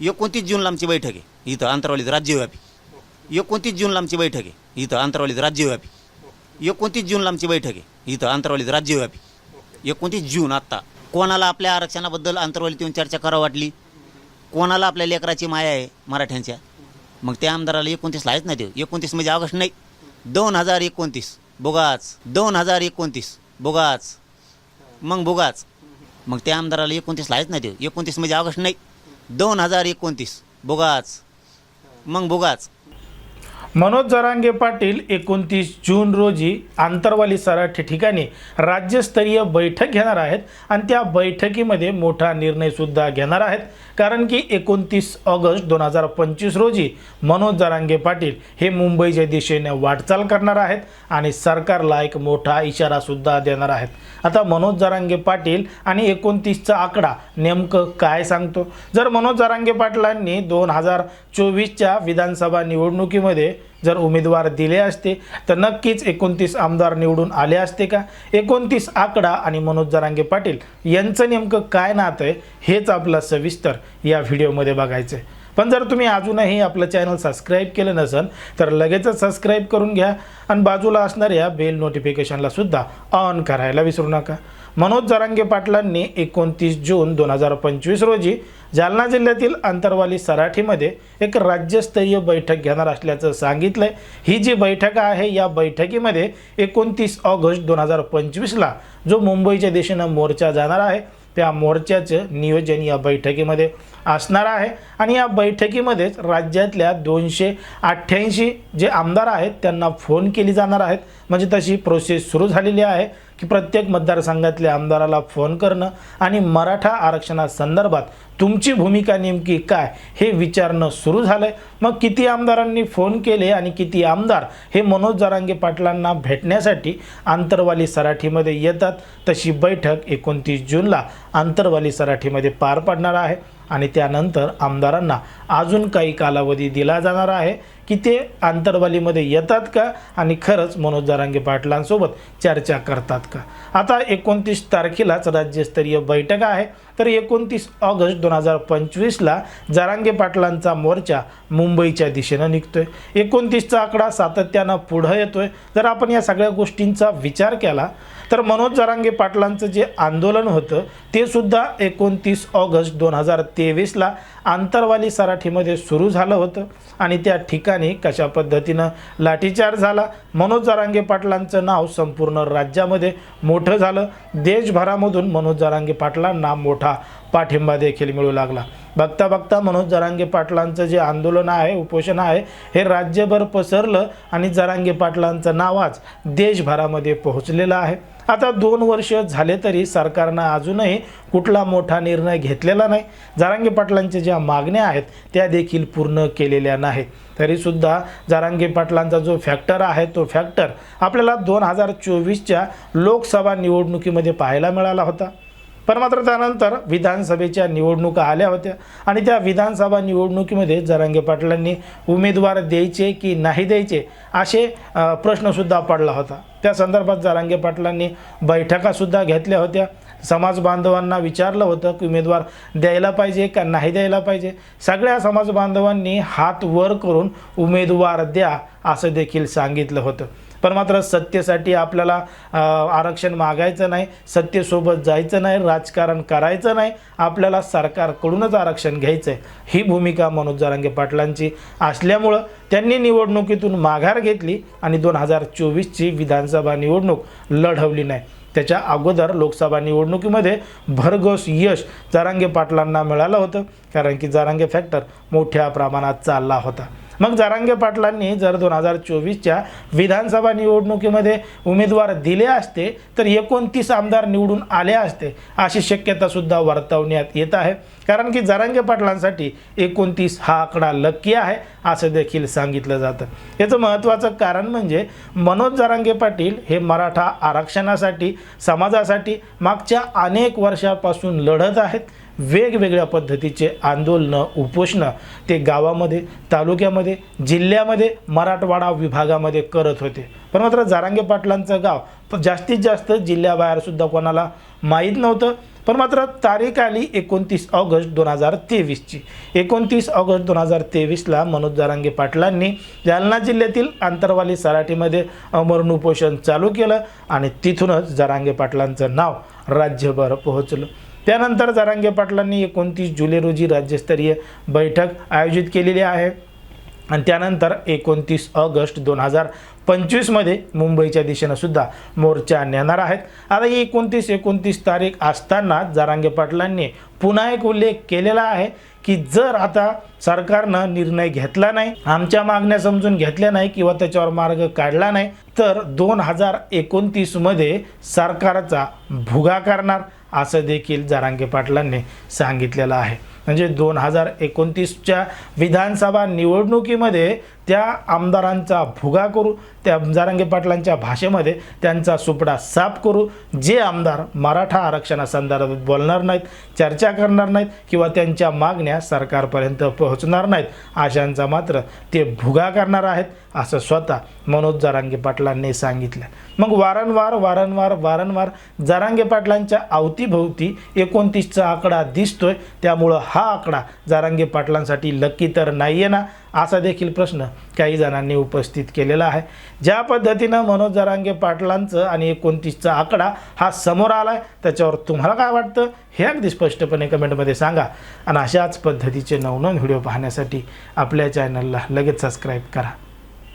एकोणतीस जूनला आमची बैठक आहे. इथं अंतरावलीत राज्यव्यापी. एकोणतीस जूनला आमची बैठक आहे. इथं अंतरावलीत राज्यव्यापी. एकोणतीस जूनला आमची बैठक आहे. इथं अंतरावलीत राज्यव्यापी. एकोणतीस जून आत्ता. कोणाला आपल्या आरक्षणाबद्दल अंतरावलीत येऊन चर्चा करावं वाटली? कोणाला आपल्या लेकराची माया आहे मराठ्यांच्या? मग त्या आमदाराला एकोणतीसला आहेच नाही देऊ. एकोणतीस म्हणजे ऑगस्ट नाही. दोन हजार एकोणतीस. बोगाच. दोन हजार एकोणतीस. बोगाच. मग बोगाच. मग त्या आमदाराला एकोणतीसला आहेच नाही देऊ. एकोणतीस म्हणजे ऑगस्ट नाही. दोन हजार एकोणतीस. बोगाच. मग बोगाच. मनोज जरांगे पाटील एकोणतीस जून रोजी आंतरवाली सराठी ठिकाणी राज्यस्तरीय बैठक घेणार आहेत आणि त्या बैठकीमध्ये मोठा निर्णयसुद्धा घेणार आहेत. कारण की एकोणतीस ऑगस्ट दोन हजार पंचवीस रोजी मनोज जरांगे पाटील हे मुंबईच्या दिशेने वाटचाल करणार आहेत आणि सरकारला एक मोठा इशारासुद्धा देणार आहेत. आता मनोज जरांगे पाटील आणि एकोणतीसचा आकडा नेमकं काय सांगतो? जर मनोज जरांगे पाटलांनी दोन हजार चोवीसच्या विधानसभा निवडणुकीमध्ये जर उमेदवार दिले असते तर नक्कीच एकोणतीस आमदार निवडून आले असते का? एकोणतीस आकडा आणि मनोज जरांगे पाटील यांचं नेमकं काय नातं आहे हेच आपलं सविस्तर या व्हिडिओमध्ये बघायचं आहे पण जर तुम्ही अजूनही आपलं चॅनल सबस्क्राईब केलं नसेल तर लगेचच सबस्क्राईब करून घ्या आणि बाजूला असणाऱ्या बेल नोटिफिकेशनला सुद्धा ऑन करायला विसरू नका. मनोज जरांगे पाटलांनी एकोणतीस जून दोन हजार पंचवीस रोजी जालना जिल्ह्यातील अंतरवाली सराठीमध्ये एक राज्यस्तरीय बैठक घेणार असल्याचं सांगितलंय. ही जी बैठक आहे या बैठकीमध्ये एकोणतीस ऑगस्ट दोन हजार पंचवीसला जो मुंबईच्या दिशेनं मोर्चा जाणार आहे त्या मोर्चाचं नियोजन या बैठकीमध्ये असणार आहे. आणि या बैठकीमध्येच राज्यातल्या दोनशे अठ्ठ्याऐंशी जे आमदार आहेत त्यांना फोन केली जाणार आहेत. म्हणजे तशी प्रोसेस सुरू झालेली आहे. की प्रत्येक मतदारसंघातल्या आमदाराला फोन करणं आणि मराठा आरक्षणासंदर्भात तुमची भूमिका नेमकी काय हे विचारणं सुरू झालं आहे मग किती आमदारांनी फोन केले आणि किती आमदार हे मनोज जरांगे पाटलांना भेटण्यासाठी आंतरवाली सराठीमध्ये येतात. तशी बैठक एकोणतीस जूनला आंतरवाली सराठीमध्ये पार पडणार आहे. आणि त्यानंतर आमदारांना अजून काही कालावधी दिला जाणार आहे की ते आंतरवालीमध्ये येतात का? आणि खरंच मनोज जारांगे पाटलांसोबत चर्चा करतात का? आता एकोणतीस तारखेलाच राज्यस्तरीय बैठक आहे. तर एकोणतीस ऑगस्ट दोन हजार पंचवीसला जारांगे पाटलांचा मोर्चा मुंबईच्या दिशेनं निघतो आहे एकोणतीसचा आकडा सातत्यानं पुढं येतो आहे जर आपण या सगळ्या गोष्टींचा विचार केला तर मनोज जरांगे पाटलांचं जे आंदोलन होतं ते सुद्धा एकोणतीस ऑगस्ट दोन हजार तेवीसला आंतरवाली सराठीमध्ये सुरू झालं होतं आणि त्या ठिकाणी कशा पद्धतीनं लाठीचार झाला मनोज जरांगे पाटलांचं नाव संपूर्ण राज्यामध्ये मोठं झालं. देशभरामधून मनोज जरांगे पाटलांना मोठा पाठिंबा देखील मिळू लागला. बघता बघता मनोज जरांगे पाटलांचं जे आंदोलन आहे उपोषण आहे हे राज्यभर पसरलं आणि जरांगे पाटलांचं नाव आज देशभरामध्ये पोहोचलेलं आहे. आता दोन वर्ष झाले तरी सरकारनं अजूनही कुठला मोठा निर्णय घेतलेला नाही. जारांगे पाटलांच्या ज्या मागण्या आहेत त्या देखील पूर्ण केलेल्या नाहीत. तरीसुद्धा जारांगे पाटलांचा जो फॅक्टर आहे तो फॅक्टर आपल्याला दोन हजार चोवीसच्या लोकसभा निवडणुकीमध्ये पाहायला मिळाला होता. पण मात्र त्यानंतर विधानसभेच्या निवडणुका आल्या होत्या. आणि त्या विधानसभा निवडणुकीमध्ये जरांगे पाटलांनी उमेदवार द्यायचे की नाही द्यायचे असे प्रश्नसुद्धा पडला होता. त्या संदर्भात जरांगे पाटलांनी बैठकासुद्धा घेतल्या होत्या. समाज बांधवांना विचारलं होतं की उमेदवार द्यायला पाहिजे का नाही द्यायला पाहिजे. सगळ्या समाज बांधवांनी हात वर करून उमेदवार द्या असं देखील सांगितलं होतं. पण मात्र सत्तेसाठी आपल्याला आरक्षण मागायचं नाही सत्तेसोबत जायचं नाही राजकारण करायचं नाही आपल्याला सरकारकडूनच आरक्षण घ्यायचं आहे ही भूमिका मनोज जरांगे पाटलांची असल्यामुळं त्यांनी निवडणुकीतून माघार घेतली आणि दोन हजार चोवीसची विधानसभा निवडणूक लढवली नाही. त्याच्या अगोदर लोकसभा निवडणुकीमध्ये भरघोस यश जारांगे पाटलांना मिळालं होतं कारण की जारांगे फॅक्टर मोठ्या प्रमाणात चालला होता. मग जरांगे पाटलांनी जर दोन हजार चोवीसच्या विधानसभा निवडणुकीमध्ये उमेदवार दिले असते तर एकोणतीस आमदार निवडून आले असते अशी शक्यतासुद्धा वर्तवण्यात येत आहे. कारण की जरांगे पाटलांसाठी एकोणतीस हा आकडा लक्की आहे असं देखील सांगितलं जातं. याचं महत्त्वाचं कारण म्हणजे मनोज जरांगे पाटील हे मराठा आरक्षणासाठी समाजासाठी मागच्या अनेक वर्षापासून लढत आहेत. वेगवेगळ्या पद्धतीचे आंदोलनं उपोषणं ते गावामध्ये तालुक्यामध्ये जिल्ह्यामध्ये मराठवाडा विभागामध्ये करत होते. पण मात्र जारांगे पाटलांचं गाव जास्तीत जास्त जिल्ह्याबाहेरसुद्धा कोणाला माहीत नव्हतं. पण मात्र तारीख आली एकोणतीस ऑगस्ट दोन हजार तेवीसची. एकोणतीस ऑगस्ट दोन हजार तेवीसला मनोज जारांगे पाटलांनी जालना जिल्ह्यातील आंतरवाली सराटीमध्ये अमरण उपोषण चालू केलं आणि तिथूनच जारांगे पाटलांचं नाव राज्यभर पोहोचलं. त्यानंतर जारांगे पाटलांनी एकोणतीस जुलै रोजी राज्यस्तरीय बैठक आयोजित केलेली आहे. आणि त्यानंतर एकोणतीस ऑगस्ट दोन हजार पंचवीसमध्ये मुंबईच्या दिशेनं सुद्धा मोर्चा नेणार आहेत. आता ही एकोणतीस एकोणतीस तारीख असताना जारांगे पाटलांनी पुन्हा एक उल्लेख केलेला आहे की जर आता सरकारनं निर्णय घेतला नाही आमच्या मागण्या समजून घेतल्या नाही किंवा त्याच्यावर मार्ग काढला नाही तर दोन हजार एकोणतीसमध्ये सरकारचा भुगा करणार. असं देखील जारांगे पाटलांनी सांगितलेलं आहे. म्हणजे दोन हजार एकोणतीसच्या विधानसभा निवडणुकीमध्ये त्या आमदारांचा भुगा करू त्या जारांगे पाटलांच्या भाषेमध्ये त्यांचा सुपडा साफ करू. जे आमदार मराठा आरक्षणासंदर्भात बोलणार नाहीत चर्चा करणार नाहीत किंवा त्यांच्या मागण्या सरकारपर्यंत पोहोचणार नाहीत अशांचा मात्र ते भुगा करणार आहेत असं स्वतः मनोज जारांगे पाटलांनी सांगितलं. मग वारंवार वारंवार वारंवार जारांगे पाटलांच्या अवतीभोवती एकोणतीसचा आकडा दिसतोय. त्यामुळं हा आकडा जारांगे पाटलांसाठी लक्की तर नाही आहे ना? असा देखील प्रश्न काही जणांनी उपस्थित केलेला आहे. ज्या पद्धतीनं मनोज जारांगे पाटलांचं आणि एकोणतीसचा आकडा हा समोर आला आहे त्याच्यावर तुम्हाला काय वाटतं? हे अगदी स्पष्टपणे कमेंटमध्ये सांगा. आणि अशाच पद्धतीचे नवनवीन व्हिडिओ पाहण्यासाठी आपल्या चॅनलला लगेच सबस्क्राईब करा.